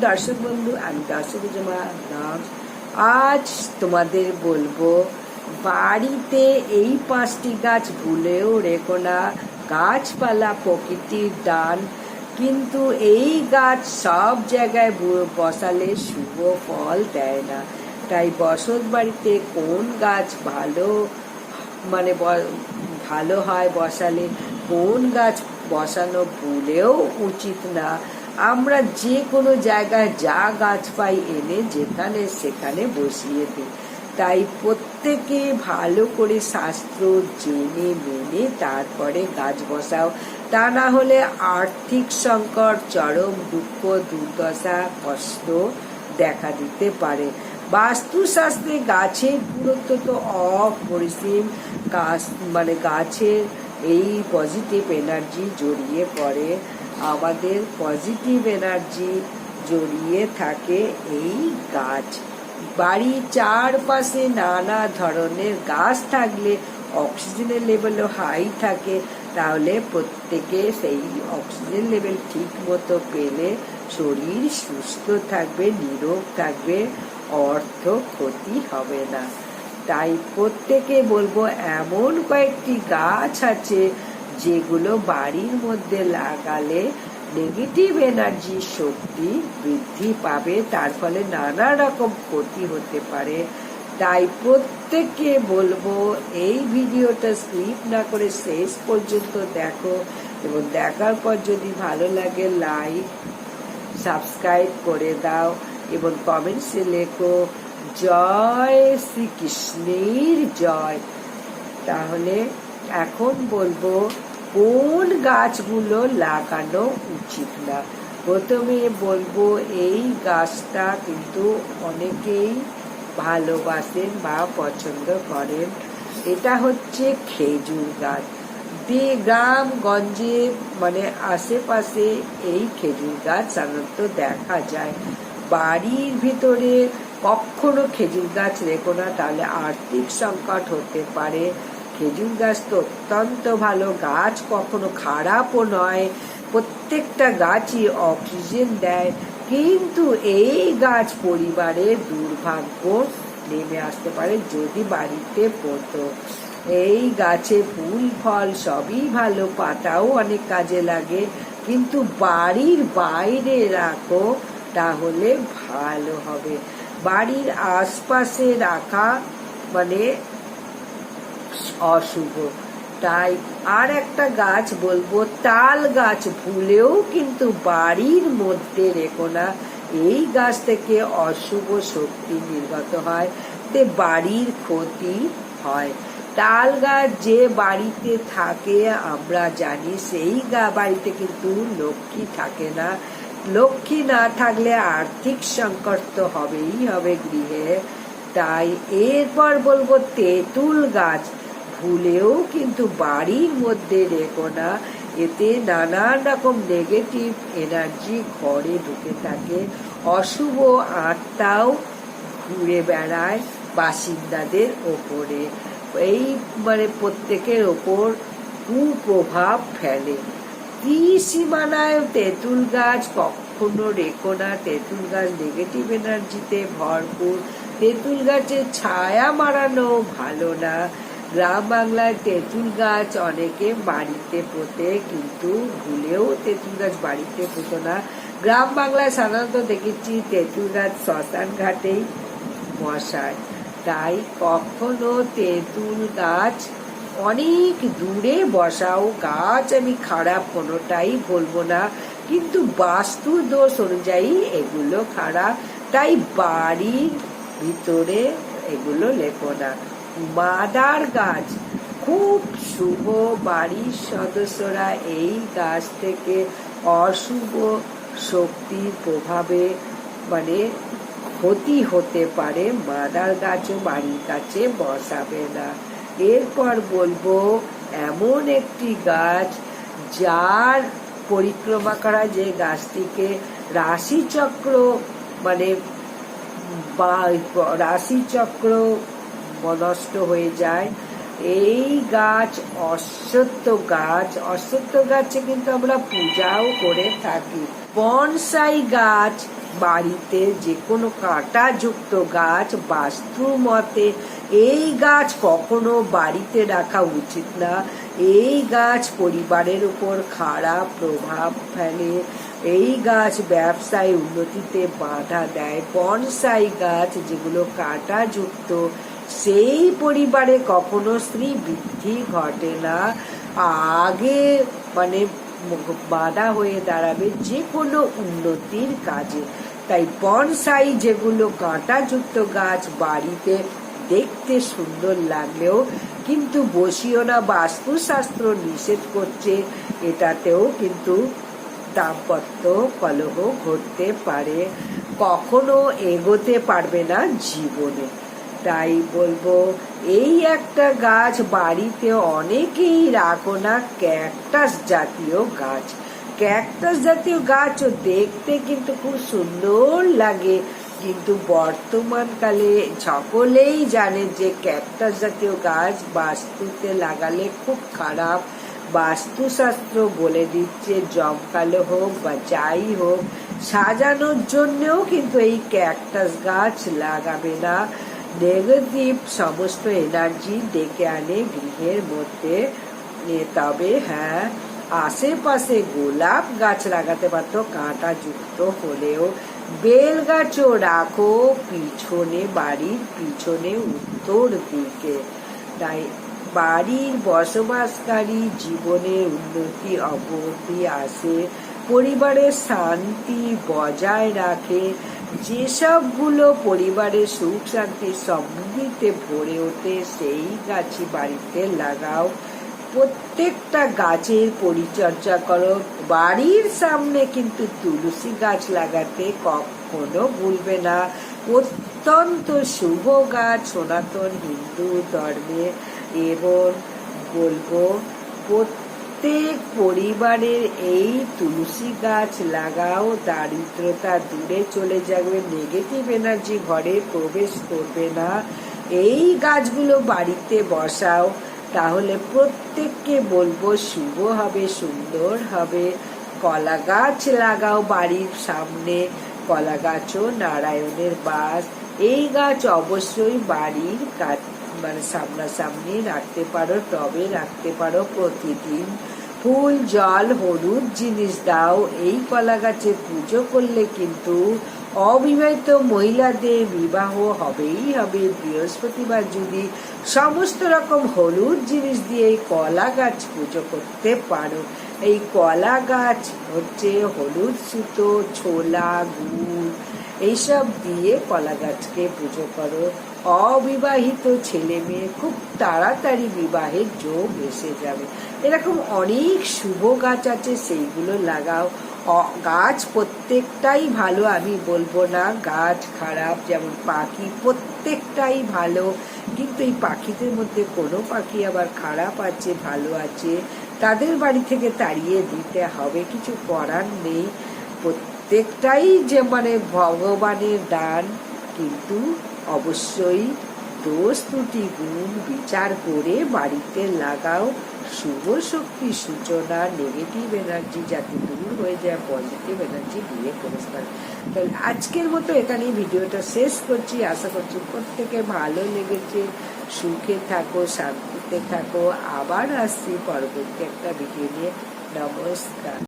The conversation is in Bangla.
দর্শক বন্ধু, আমি দর্শক আজ তোমাদের বলব, বাড়িতে এই পাঁচটি গাছ ভুলেও রেখো না। গাছপালা, প্রকৃতির দান। কিন্তু এই গাছ সব জায়গায় বসালে শুভ ফল দেয় না। তাই বসত বাড়িতে কোন গাছ ভালো মানে ভালো হয় বসালে, কোন গাছ বসানো ভুলেও উচিত না। আমরা যে কোনো জায়গায় যা গাছ পাই এনে যেখানে সেখানে বসিয়ে দিই। তাই প্রত্যেকে ভালো করে শাস্ত্র জেনে মেনে তারপরে গাছ বসাও। তা না হলে আর্থিক সংকট, চরম দুঃখ, দুর্দশা, কষ্ট দেখা দিতে পারে। বাস্তুশাস্ত্রে গাছের গুরুত্ব তো অপরিসীম। গাছ মানে গাছের এই পজিটিভ এনার্জি জড়িয়ে পড়ে। আমাদের পজিটিভ এনার্জি জড়িয়ে থাকে এই গাছ। বাড়ির চারপাশে নানা ধরনের গাছ থাকলে অক্সিজেনের লেভেলও হাই থাকে। তাহলে প্রত্যেকে সেই অক্সিজেন লেভেল ঠিক মতো পেলে শরীর সুস্থ থাকবে, নিরোগ থাকবে, অর্থ ক্ষতি হবে না। তাই প্রত্যেকে বলব, এমন কয়েকটি গাছ আছে যেগুলো বাড়ির মধ্যে লাগালে নেগেটিভ এনার্জি শক্তি বৃদ্ধি পাবে, তার ফলে নানা রকম ক্ষতি হতে পারে। তাই প্রত্যেককে বলব, এই ভিডিওটা স্কিপ না করে শেষ পর্যন্ত দেখো এবং দেখার পর যদি ভালো লাগে লাইক, সাবস্ক্রাইব করে দাও এবং কমেন্টসে লেখো, জয় শ্রীকৃষ্ণের জয়। তাহলে এখন বলব কোন গাছগুলো লাগানো উচিত না? প্রথমে বলব, এই গাছটা কিন্তু অনেকেই ভালোবাসেন বা পছন্দ করেন। এটা হচ্ছে খেজুর গাছ। দিয়ে গ্রাম গঞ্জে মানে আশেপাশে এই খেজুর গাছ সাধারণত দেখা যায়। বাড়ির ভিতরে কখনো খেজুর গাছ রেখো না, তাহলে আর্থিক সংকট হতে পারে। খেজুর গাছ তো অত্যন্ত ভালো। গাছ কখনো খারাপও নয়। প্রত্যেকটা গাছই অক্সিজেন দেয়। কিন্তু এই গাছ পরিবারের দুর্ভাগ্য নেমে আসতে পারে যদি বাড়িতে পড়তো। এই গাছে ফুল, ফল সবই ভালো, পাতাও অনেক কাজে লাগে। কিন্তু বাড়ির বাইরে রাখো, তাহলে ভালো হবে। বাড়ির আশপাশে রাখা মানে অশুভ। তাই আর একটা গাছ বলব, তাল গাছ ভুলেও কিন্তু বাড়ির মধ্যে রেখো না। এই গাছ থেকে অশুভ শক্তি নির্গত হয়, তে বাড়ির ক্ষতি হয়। তাল গাছ যে বাড়িতে থাকে, আমরা জানি সেই গা বাড়িতে কিন্তু লক্ষ্মী থাকে না। লক্ষ্মী না থাকলে আর্থিক সংকট তো হবেই হবে গৃহে। তাই এরপর বলব, তেঁতুল গাছ ভুলেও কিন্তু বাড়ির মধ্যে রেখো না। এতে নানান রকম নেগেটিভ এনার্জি ঘরে ঢুকে থাকে। অশুভ আত্মাও ঘুরে বেড়ায় বাসিন্দাদের ওপরে। এই মানে প্রত্যেকের ওপর কুপ্রভাব ফেলে। কি সীমানায় তেঁতুল গাছ কখনো রেখো না। তেঁতুল গাছ নেগেটিভ এনার্জিতে ভরপুর। তেঁতুল গাছের ছায়া মারানো ভালো না। গ্রাম বাংলায় তেঁতুল গাছ অনেকে বাড়িতে পোতে, কিন্তু ভুলেও তেঁতুল গাছ বাড়িতে পোতো না। গ্রাম বাংলায় সাধারণত দেখেছি তেঁতুল গাছ শ্মশান ঘাটেই বসায়। তাই কখনো তেঁতুল গাছ অনেক দূরে বসাও, গাছ আমি খারাপ কোনোটাই বলব না। কিন্তু বাস্তু দোষ অনুযায়ী এগুলো খারাপ তাই বাড়ির ভিতরে এগুলো লেখো না। মাদার গাছ। খুব শুভ বাড়ির সদস্যরা এই গাছ থেকে অশুভ শক্তির প্রভাবে মানে ক্ষতি হতে পারে। মাদার গাছও বাড়ির কাছে বসাবে না। এরপর বলব, এমন একটি গাছ যার পরিক্রমা করা যে গাছটিকে রাশিচক্র মানে বা, রাশিচক্র নষ্ট হয়ে যায়। এই গাছ অশ্বত্থ গাছ। অশ্বত্থ গাছে কিন্তু আমরা পূজাও করে থাকি। বনসাই গাছ, বাড়িতে যে কোনো কাঁটাযুক্ত গাছ বাস্তু মতে এই গাছ কখনো বাড়িতে রাখা উচিত না। এই গাছ পরিবারের উপর খারাপ প্রভাব ফেলে। এই গাছ ব্যবসায় উন্নতিতে বাধা দেয়। বনসাই গাছ যেগুলো কাঁটাযুক্ত সেই পরিবারে কখনো স্ত্রী বৃদ্ধি ঘটে না। আগে মানে বাধা হয়ে দাঁড়াবে যে কোনো উন্নতির কাজে। তাই বনসাই যেগুলো কাঁটাযুক্ত গাছ বাড়িতে দেখতে সুন্দর লাগলেও কিন্তু বসিও না, বাস্তুশাস্ত্র নিষেধ করছে। এটাতেও কিন্তু দাম্পত্য কলহ ঘটতে পারে। কখনো এগোতে পারবে না জীবনে। তাই বলব, এই একটা গাছ বাড়িতে অনেকেই রাখো না, ক্যাকটাস জাতীয় গাছ। ক্যাকটাস জাতীয় গাছও দেখতে কিন্তু খুব সুন্দর লাগে, কিন্তু বর্তমানকালে সকলেই জানে যে ক্যাকটাস জাতীয় গাছ বাস্তুতে লাগালে খুব খারাপ। বাস্তুশাস্ত্র বলে দিচ্ছে, জমকালো হোক বা যাই হোক, সাজানোর জন্যও কিন্তু এই ক্যাকটাস গাছ লাগাবে না। নেগেটিভ সমস্ত এনার্জি ডেকে আনে গৃহের মধ্যে। তবে হ্যাঁ আশেপাশে গোলাপ গাছ লাগাতে পারতো কাঁটা যুক্ত হলেও বেল গাছও রাখো পিছনে বাড়ির পিছনে উত্তর দিকে। তাই বাড়ির বসবাসকারী জীবনের উন্নতি অবনতি আসে, পরিবারের শান্তি বজায় রাখে যেসবগুলো পরিবারের সুখ শান্তি সমৃদ্ধিতে ভরে ওঠে, সেই গাছই বাড়িতে লাগাও। প্রত্যেকটা গাছের পরিচর্যা করো। বাড়ির সামনে কিন্তু তুলসী গাছ লাগাতে কখনো ভুলবে না। অত্যন্ত শুভ গাছ, সনাতন হিন্দু ধর্মে। এবং বলব প্রত্যেক পরিবারের এই তুলসী গাছ লাগাও, দারিদ্রতা দূরে চলে যাবে নেগেটিভ এনার্জি ঘরে প্রবেশ করবে না। এই গাছগুলো বাড়িতে বসাও, তাহলে প্রত্যেককে বলব শুভ হবে, সুন্দর হবে। কলা গাছ লাগাও বাড়ির সামনে, কলা গাছও নারায়ণের বাস। এই গাছ অবশ্যই বাড়ির কাছ মানে সামনাসামনি রাখতে পারো, টবে রাখতে পারো প্রতিদিন। ফুল, জল, হলুদ জিনিস দাও, এই কলা গাছে পুজো করলে কিন্তু অবিবাহিত মহিলাদের বিবাহ হবেই হবে। বৃহস্পতিবার যদি সমস্ত রকম হলুদ জিনিস দিয়ে এই কলা গাছ পুজো করতে পারো। এই কলা গাছ হচ্ছে হলুদ সুতো, ছোলা, গুড়, এইসব দিয়ে কলা গাছকে পুজো করো। অবিবাহিত ছেলে মেয়ে খুব তাড়াতাড়ি বিবাহের যোগ এসে যাবে। এরকম অনেক শুভ গাছ আছে, সেইগুলো লাগাও। গাছ প্রত্যেকটাই ভালো, আমি বলব না, গাছ খারাপ, যেমন পাখি প্রত্যেকটাই ভালো। কিন্তু এই পাখিদের মধ্যে কোনো পাখি আবার খারাপ আছে, ভালো আছে? তাদের বাড়ি থেকে তাড়িয়ে দিতে হবে, কিছু করার নেই। প্রত্যেকটাই যে মানে ভগবানের দান, কিন্তু অবশ্যই দোষ ত্রুটি গুণ বিচার করে বাড়িতে লাগাও। শুভ শক্তি সূচনা নেগেটিভ এনার্জি যাতে দূর হয়ে যায় পজিটিভ এনার্জি দিয়ে পরিষ্কার। তাহলে আজকের মতো এখানেই ভিডিওটা শেষ করছি। আশা করছি প্রত্যেকে ভালো লেগেছে। সুখে থাকো, শান্তিতে থাকো। আবার আসছি পরবর্তী একটা ভিডিও নিয়ে। নমস্কার।